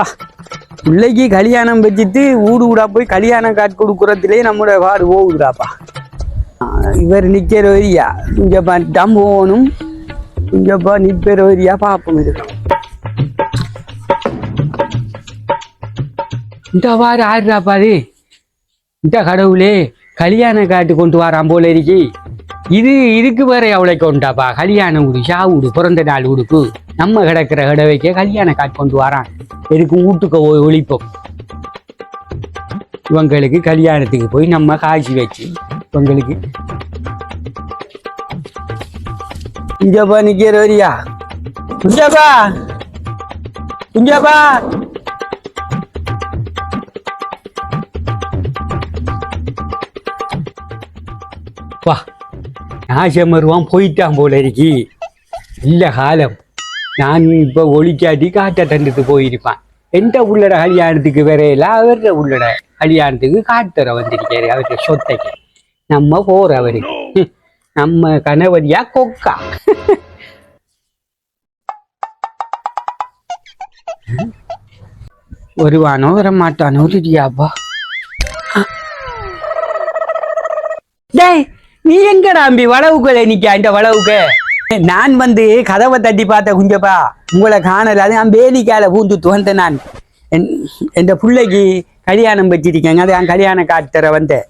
அப்பா பிள்ளைக்கு கல்யாணம் வச்சுட்டு ஊடு ஊடா போய் கல்யாணம் காட்டு கொடுக்குறதுலே நம்மளோட வாடு போகுதுடாப்பா இவர் நிற்கிற வரியா இங்கப்பா டம் போகணும் இங்கேப்பா நிற்கிற வரியா பார்ப்போம் இது இந்த வாரு ஆடுறாப்பா அது. இந்த கடவுளே கல்யாண காட்டு கொண்டு வரான் போல இருக்கி. இது இதுக்கு வேற எவ்வளோ கொண்டாப்பா கல்யாண உடு ஷா உடு பிறந்த நாள் உடுப்பு நம்ம கிடக்கிற கடவைக்கே கல்யாண காட்டு கொண்டு வரான். எதுக்கு வீட்டுக்கு போய் ஒழிப்போம் இவங்களுக்கு கல்யாணத்துக்கு போய் நம்ம காய்ச்சி வச்சு இவங்களுக்கு. இங்கப்பா நிக்கிற வரியா? இங்கப்பா. இங்கப்பா. வா. நாசம் வருவான் போயிட்டான் போல இருக்கி. இல்ல காலம். நான் இப்ப ஒளிக்காட்டி காட்ட தண்டுட்டு போயிருப்பான் எந்த உள்ளட கல்யாணத்துக்கு வரையில அவர உள்ளட கல்யாணத்துக்கு காட்டுற வந்திருக்காரு அவருடைய சொத்தைக்கு நம்ம போற அவரு நம்ம கணவரியா கொக்கா வருவானோ வர மாட்டானோ தெரியாப்பா டேய் நீ எங்கடா அம்பி வளவுக்குள்ள நிக்க அந்த வளவுக்கு நான் வந்து கதவை தட்டி பார்த்த குஞ்சப்பா உங்களை காணல. அது நான் வேலிக்கால பூந்து துவந்த நான். என் என் பிள்ளைக்கு கல்யாணம் வச்சிருக்கேங்க. அது நான் கல்யாண காட்டுற வந்தேன்.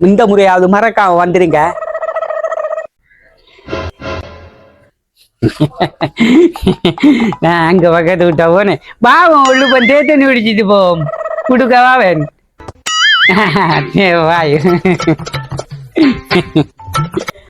இந்த முறையாவது மறக்காம வந்துருங்க. நான் அங்க பக்கத்து விட்டா போனேன். பாவம் உள்ளு பண்ணி தண்ணி பிடிச்சிட்டு போவோம். குடுக்கவா வேன் வாய்.